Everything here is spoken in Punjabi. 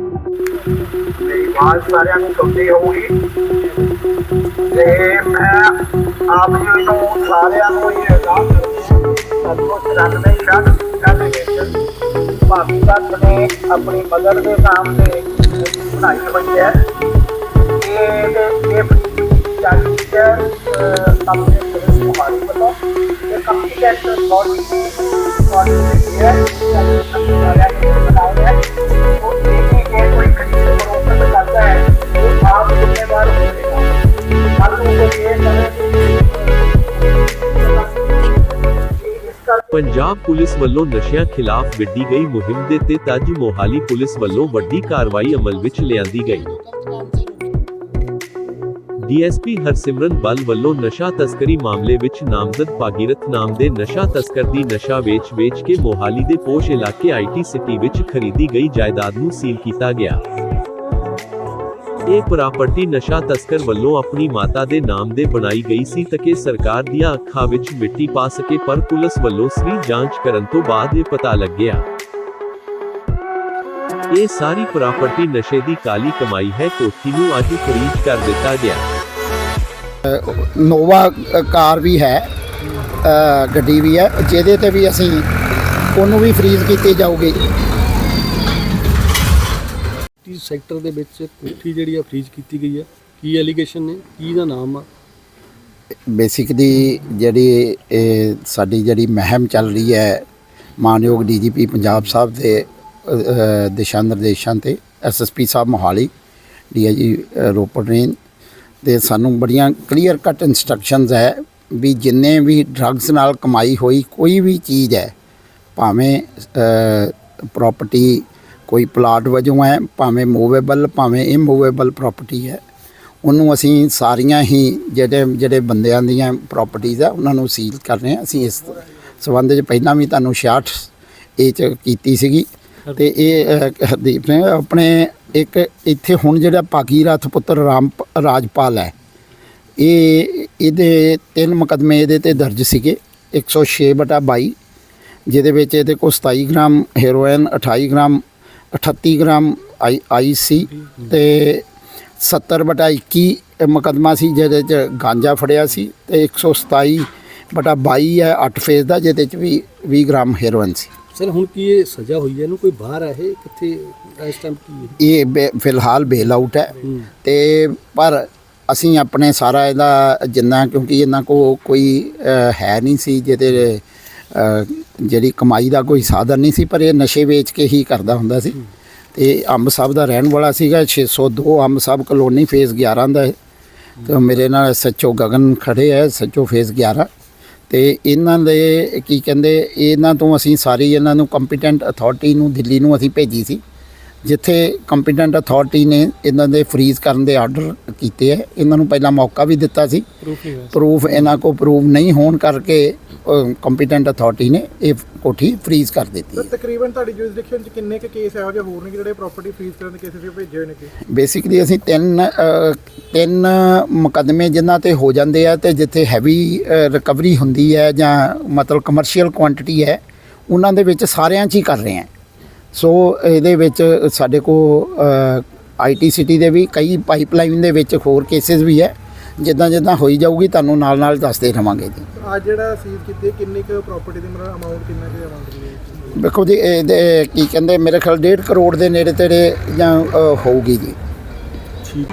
ਮੇਰੀ ਆਵਾਜ਼ ਸਾਰਿਆਂ ਨੂੰ ਸੁਣਦੀ ਹੋਊਗੀ ਤੇ ਮੈਂ ਆਪ ਜੀ ਨੂੰ ਸਾਰਿਆਂ ਨੂੰ ਇਹ ਅਰਦਾਸ ਕਰਦਾ ਸਾਨੂੰ ਦੇ ਸ਼ਾਨ ਕਾਹਦੇ ਵਿੱਚ ਭਾਬੀ ਤੱਕ ਨੇ ਆਪਣੀ ਮਦਰ ਦੇ ਨਾਮ ਤੇ ਬਣਾਈ ਹੋਈ ਹੈ ਇਹ ਇਹ ਚਾਲੀ ਹੈ ਆਪਣੇ ਸਰਵਿਸ ਕੁਮਾਰੀ ਵੱਲੋਂ ਇਹ complete body body Punjab police ਵੱਲੋਂ ਨਸ਼ਿਆਂ ਖਿਲਾਫ ਵਿੱਢੀ ਗਈ ਮੁਹਿੰਮ ਦੇ ਤਹਿਤ ਅੱਜ ਮੋਹਾਲੀ ਪੁਲਿਸ ਵੱਲੋਂ ਵੱਡੀ ਕਾਰਵਾਈ ਅਮਲ ਵਿੱਚ ਲਿਆਂਦੀ ਗਈ। ਡੀਐਸਪੀ ਹਰਸਿਮਰਨ ਬਲ ਵੱਲੋਂ ਨਸ਼ਾ ਤਸਕਰੀ ਮਾਮਲੇ ਵਿੱਚ ਨਾਮਜ਼ਦ ਭਾਗੀਰਥ ਨਾਮ ਦੇ ਨਸ਼ਾ ਤਸਕਰ ਦੀ ਨਸ਼ਾ ਵੇਚ-ਵੇਚ ਕੇ ਮੋਹਾਲੀ ਦੇ ਪੋਸ਼ ਇਲਾਕੇ ਆਈਟੀ ਸਿਟੀ ਵਿੱਚ ਖਰੀਦੀ ਗਈ ਜਾਇਦਾਦ ਨੂੰ ਸੀਲ ਕੀਤਾ ਗਿਆ। ਇਹ ਪ੍ਰਾਪਰਟੀ ਨਸ਼ਾ ਤਸਕਰ ਵੱਲੋਂ ਆਪਣੀ ਮਾਤਾ ਦੇ ਨਾਮ ਦੇ ਬਣਾਈ ਗਈ ਸੀ ਤੱਕੇ ਸਰਕਾਰ ਦੀਆਂ ਅੱਖਾਂ ਵਿੱਚ ਮਿੱਟੀ ਪਾ ਸਕੇ, ਪਰ ਪੁਲਿਸ ਵੱਲੋਂ ਸਰੀ ਜਾਂਚ ਕਰਨ ਤੋਂ ਬਾਅਦ ਇਹ ਪਤਾ ਲੱਗਿਆ। ਇਹ ਸਾਰੀ ਪ੍ਰਾਪਰਟੀ ਨਸ਼ੇ ਦੀ ਕਾਲੀ ਕਮਾਈ ਹੈ, ਕੋਠੀ ਨੂੰ ਅੱਜ ਫਰੀਜ਼ ਕਰ ਦਿੱਤਾ ਗਿਆ। ਨੋਵਾ ਕਾਰ ਵੀ ਹੈ ਗੱਡੀ ਵੀ ਹੈ, ਜਿਹਦੇ ਤੇ ਵੀ ਅਸੀਂ ਉਹਨੂੰ ਵੀ ਫ੍ਰੀਜ਼ ਕੀਤੀ ਜਾਊਗੀ। ਟੀ ਸੈਕਟਰ ਦੇ ਵਿੱਚ ਕੋਠੀ ਜਿਹੜੀ ਆ ਫ੍ਰੀਜ਼ ਕੀਤੀ ਗਈ ਹੈ ਕੀ ਐਲੀਗੇਸ਼ਨ ਨੇ? ਕੀ ਦਾ ਨਾਮ ਆ? ਬੇਸਿਕਲੀ ਜਿਹੜੀ ਇਹ ਸਾਡੀ ਜਿਹੜੀ ਮਹਿਮ ਚੱਲ ਰਹੀ ਹੈ ਮਾਨਯੋਗ ਡੀਜੀਪੀ ਪੰਜਾਬ ਸਾਹਿਬ ਦੇ ਅ, ਦਿਸ਼ਾ ਨਿਰਦੇਸ਼ਾਂ ਤੇ ਐਸਐਸਪੀ ਸਾਹਿਬ ਮੋਹਾਲੀ ਡੀਆਈਜੀ ਰੋਪੜ ਨੇ ਤੇ ਸਾਨੂੰ ਬੜੀਆਂ ਕਲੀਅਰ ਕੱਟ ਇਨਸਟਰਕਸ਼ਨਸ ਹੈ ਵੀ ਜਿੰਨੇ ਵੀ ਡਰੱਗਸ ਨਾਲ ਕਮਾਈ ਹੋਈ ਕੋਈ ਵੀ ਚੀਜ਼ ਹੈ ਭਾਵੇਂ ਪ੍ਰਾਪਰਟੀ ਕੋਈ ਪਲਾਟ ਵਜੋਂ ਹੈ, ਭਾਵੇਂ ਮੂਵੇਬਲ ਭਾਵੇਂ ਇਮੂਵੇਬਲ ਪ੍ਰਾਪਰਟੀ ਹੈ। ਉਹਨੂੰ ਅਸੀਂ ਸਾਰੀਆਂ ਹੀ ਜਿਹੜੇ ਜਿਹੜੇ ਬੰਦਿਆਂ ਦੀਆਂ ਪ੍ਰਾਪਰਟੀਆਂ ਆ, ਉਹਨਾਂ ਨੂੰ ਸੀਲ ਕਰ ਰਹੇ ਹਾਂ। ਅਸੀਂ ਇਸ ਸਬੰਧ ਵਿੱਚ ਪਹਿਲਾਂ ਵੀ ਤੁਹਾਨੂੰ 66 ਇਹ ਚ ਕੀਤੀ ਸੀਗੀ। ਤੇ ਇਹ ਹਰਦੀਪ ਨੇ ਆਪਣੇ ਇੱਕ ਇੱਥੇ ਹੁਣ ਜਿਹੜਾ ਭਾਗੀਰਥ ਪੁੱਤਰ ਰਾਮ, ਰਾਜਪਾਲ ਹੈ, ਇਹ, ਇਹਦੇ ਤਿੰਨ ਮੁਕੱਦਮੇ ਇਹਦੇ ਤੇ ਦਰਜ ਸੀਗੇ 106 ਬਟਾ 22 ਜਿਹਦੇ ਵਿੱਚ ਇਹਦੇ ਕੋਲ 27 ਗ੍ਰਾਮ ਹੈਰੋਇਨ 28 ਗ੍ਰਾਮ 38 ਗ੍ਰਾਮ ਆਈ ਆਈ ਸੀ ਤੇ 70 ਬਟਾ 21 ਮੁਕੱਦਮਾ ਸੀ ਜਿਹਦੇ ਚ ਗਾਂਜਾ ਫੜਿਆ ਸੀ ਤੇ 127 ਬਟਾ 22 ਹੈ 8 ਫੇਜ਼ ਦਾ ਜਿਹਦੇ ਚ ਵੀ 20 ਗ੍ਰਾਮ ਹੈਰੋਇਨ ਸੀ। ਸਰ ਹੁਣ ਕੀ ਇਹ ਸਜ਼ਾ ਹੋਈ ਹੈ? ਇਹਨੂੰ ਕੋਈ ਬਾਹਰ ਆ ਇਹ? ਕਿੱਥੇ ਇਸ ਟਾਈਮ ਕੀ ਇਹ ਫਿਲਹਾਲ ਬੇਲ ਆਊਟ ਹੈ। ਤੇ ਪਰ ਅਸੀਂ ਆਪਣੇ ਸਾਰਾ ਇਹਦਾ ਜਿੰਨਾ ਕਿਉਂਕਿ ਇਹਨਾਂ ਕੋ ਕੋਈ ਹੈ ਨਹੀਂ ਸੀ ਜਿਹਦੇ ਜਿਹੜੀ ਕਮਾਈ ਦਾ ਕੋਈ ਸਾਧਨ ਨਹੀਂ ਸੀ, ਪਰ ਇਹ ਨਸ਼ੇ ਵੇਚ ਕੇ ਹੀ ਕਰਦਾ ਹੁੰਦਾ ਸੀ। ਤੇ ਅੰਬ ਸਾਹਿਬ ਦਾ ਰਹਿਣ ਵਾਲਾ ਸੀਗਾ 602 ਅੰਬ ਸਾਹਿਬ ਕਲੋਨੀ, ਫੇਜ਼ 11 ਦਾ ਹੈ। ਤੇ ਮੇਰੇ ਨਾਲ ਸੱਚੋ ਗਗਨ ਖੜੇ ਹੈ ਸੱਚੋ ਫੇਜ਼ 11 ਤੇ ਇਹਨਾਂ ਦੇ ਕੀ ਕਹਿੰਦੇ, ਇਹਨਾਂ ਤੋਂ ਅਸੀਂ ਸਾਰੀ ਇਹਨਾਂ ਨੂੰ ਕੰਪੀਟੈਂਟ ਅਥਾਰਟੀ ਨੂੰ, ਦਿੱਲੀ ਨੂੰ ਅਸੀਂ ਭੇਜੀ ਸੀ। ਜਿੱਥੇ ਕੰਪੀਟੈਂਟ ਅਥਾਰਟੀ ਨੇ ਇਹਨਾਂ ਦੇ ਫ੍ਰੀਜ਼ ਕਰਨ ਦੇ ਆਰਡਰ ਕੀਤੇ ਹੈ ਇਹਨਾਂ ਨੂੰ ਪਹਿਲਾਂ ਮੌਕਾ ਵੀ ਦਿੱਤਾ ਸੀ। ਪ੍ਰੂਫ ਇਹਨਾਂ ਕੋ ਪ੍ਰੂਫ ਨਹੀਂ ਹੋਣ ਕਰਕੇ ਕੰਪੀਟੈਂਟ ਅਥਾਰਟੀ ਨੇ ਇਹ ਕੋਠੀ ਫ੍ਰੀਜ਼ ਕਰ ਦਿੱਤੀ ਤਕਰੀਬਨ ਤੁਹਾਡੀ ਜੁਰਿਸਡਿਕਸ਼ਨ ਚ ਕਿੰਨੇ ਕੁ ਕੇਸ ਇਹੋ ਜਿਹੇ ਹੋਰ ਨੇ ਜਿਹੜੇ ਪ੍ਰਾਪਰਟੀ ਫ੍ਰੀਜ਼ ਕਰਨ ਦੇ ਕੇਸਿਸ ਭੇਜੇ ਹੋਏ ਨੇ ਕਿ? ਬੇਸਿਕਲੀ ਅਸੀਂ ਤਿੰਨ ਤਿੰਨ ਮੁਕੱਦਮੇ ਜਿਨ੍ਹਾਂ ਤੇ ਹੋ ਜਾਂਦੇ ਆ ਤੇ ਜਿੱਥੇ ਹੈਵੀ ਰਿਕਵਰੀ ਹੁੰਦੀ ਹੈ ਜਾਂ ਮਤਲਬ ਕਮਰਸ਼ੀਅਲ ਕੁਆਂਟੀਟੀ ਹੈ ਉਹਨਾਂ ਦੇ ਵਿੱਚ ਸਾਰਿਆਂ 'ਚ ਹੀ ਕਰ ਰਹੇ ਹਾਂ। ਸੋ ਇਹਦੇ ਵਿੱਚ ਸਾਡੇ ਕੋ ਆਈਟੀ ਸਿਟੀ ਦੇ ਵੀ ਕਈ ਪਾਈਪਲਾਈਨ ਦੇ ਵਿੱਚ ਹੋਰ ਕੇਸਿਸ ਵੀ ਹੈ। ਜਿੱਦਾਂ ਜਿੱਦਾਂ ਹੋਈ ਜਾਊਗੀ ਤੁਹਾਨੂੰ ਨਾਲ ਨਾਲ ਦੱਸਦੇ ਰਵਾਂਗੇ ਜੀ। ਅੱਜ ਜਿਹੜਾ ਸੀਜ਼ ਕੀਤੇ ਕਿੰਨੀ ਕੁ ਪ੍ਰਾਪਰਟੀ ਦੀ ਮਤਲਬ ਅਮਾਉਂਟ ਕਿੰਨਾ ਕੁ ਅਮਾਉਂਟ ਦੀ ਵੇਖੋ ਜੀ ਇਹਦੇ ਕੀ ਕਹਿੰਦੇ ਮੇਰੇ ਖਿਆਲ 1.5 ਕਰੋੜ ਦੇ ਨੇੜੇ ਤੇੜੇ ਜਾਂ ਹੋਊਗੀ ਜੀ। ਠੀਕ।